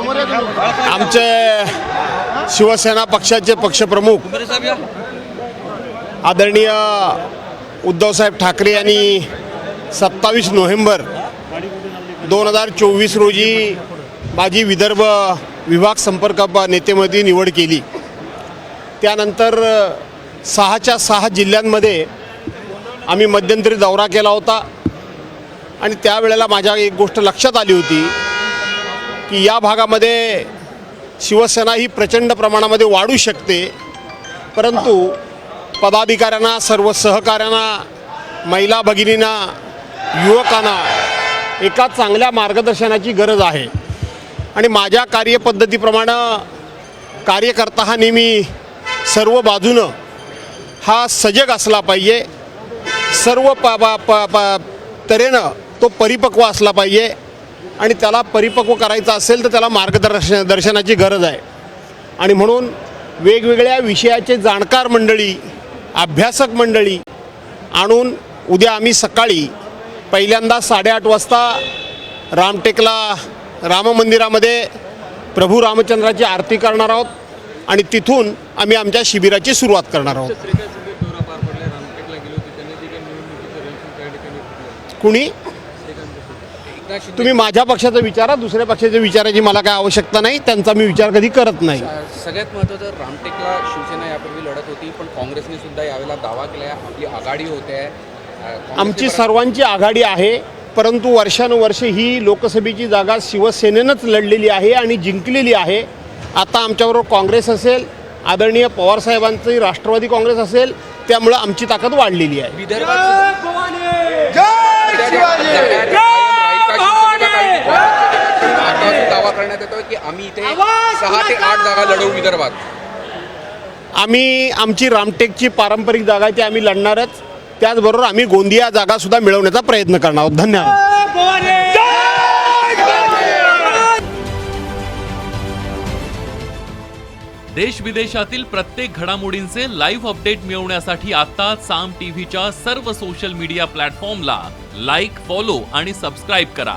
आमचे शिवसेना पक्षाचे पक्षप्रमुख आदरणीय उद्धवसाहेब ठाकरे यांनी सत्तावीस नोव्हेंबर दोन हजार चोवीस रोजी माझी विदर्भ विभाग संपर्क नेतेमध्ये निवड केली. त्यानंतर सहाच्या सहा जिल्ह्यांमध्ये आम्ही मध्यंतरी दौरा केला होता. आणि त्यावेळेला माझ्या एक गोष्ट लक्षात आली होती. की या भागामध्ये शिवसेना ही प्रचंड प्रमाणामध्ये वाढू शकते. परंतु पदाधिकाऱ्यांना सर्व सहकाऱ्यांना महिला भगिनींना युवकांना एका चांगल्या मार्गदर्शनाची गरज आहे. आणि माझ्या कार्यपद्धतीप्रमाणे कार्यकर्ता हा नेहमी सर्व बाजूनं हा सजग असला पाहिजे. सर्व प प प प तऱ्हेनं तो परिपक्व असला पाहिजे. आणि त्याला परिपक्व करायचा असेल तर त्याला मार्गदर्शन दर्शनाची गरज आहे. आणि म्हणून वेगवेगळ्या विषयाचे जाणकार मंडळी अभ्यासक मंडळी आणून उद्या आम्ही सकाळी पहिल्यांदा साडेआठ वाजता रामटेकला राम मंदिरामध्ये प्रभू रामचंद्राची आरती करणार आहोत आणि तिथून आम्ही आमच्या शिबिराची सुरुवात करणार आहोत. कुणी? तुम्ही माझ्या पक्षाचा विचारा दुसऱ्या पक्षाच्या विचाराची मला काय आवश्यकता नाही त्यांचा मी विचार कधी करत नाही. सगळ्यात महत्त्वाचं रामटेकला शिवसेना यापूर्वी लढत होती पण काँग्रेसने सुद्धा यावेळेला दावा केला आपली आघाडी होते. आमची सर्वांची आघाडी आहे परंतु वर्षानुवर्षे ही लोकसभेची जागा शिवसेनेनंच लढलेली आहे आणि जिंकलेली आहे. आता आमच्याबरोबर काँग्रेस असेल आदरणीय पवारसाहेबांची राष्ट्रवादी काँग्रेस असेल त्यामुळं आमची ताकद वाढलेली आहे. दावा करण्यात येतोय की आम्ही इथे सहा ते आठ जागा लढवू विदर्भात? आम्ही आमची रामटेकची पारंपरिक जागा आहे ती आम्ही लढणारच. त्याचबरोबर आम्ही गोंदिया जागासुद्धा मिळवण्याचा प्रयत्न करणार आहोत. धन्यवाद. देश विदेशातील प्रत्येक घडामोडींचे लाईव्ह अपडेट मिळवण्यासाठी आता साम टीव्हीच्या सर्व सोशल मीडिया प्लॅटफॉर्मला लाईक फॉलो आणि सबस्क्राईब करा.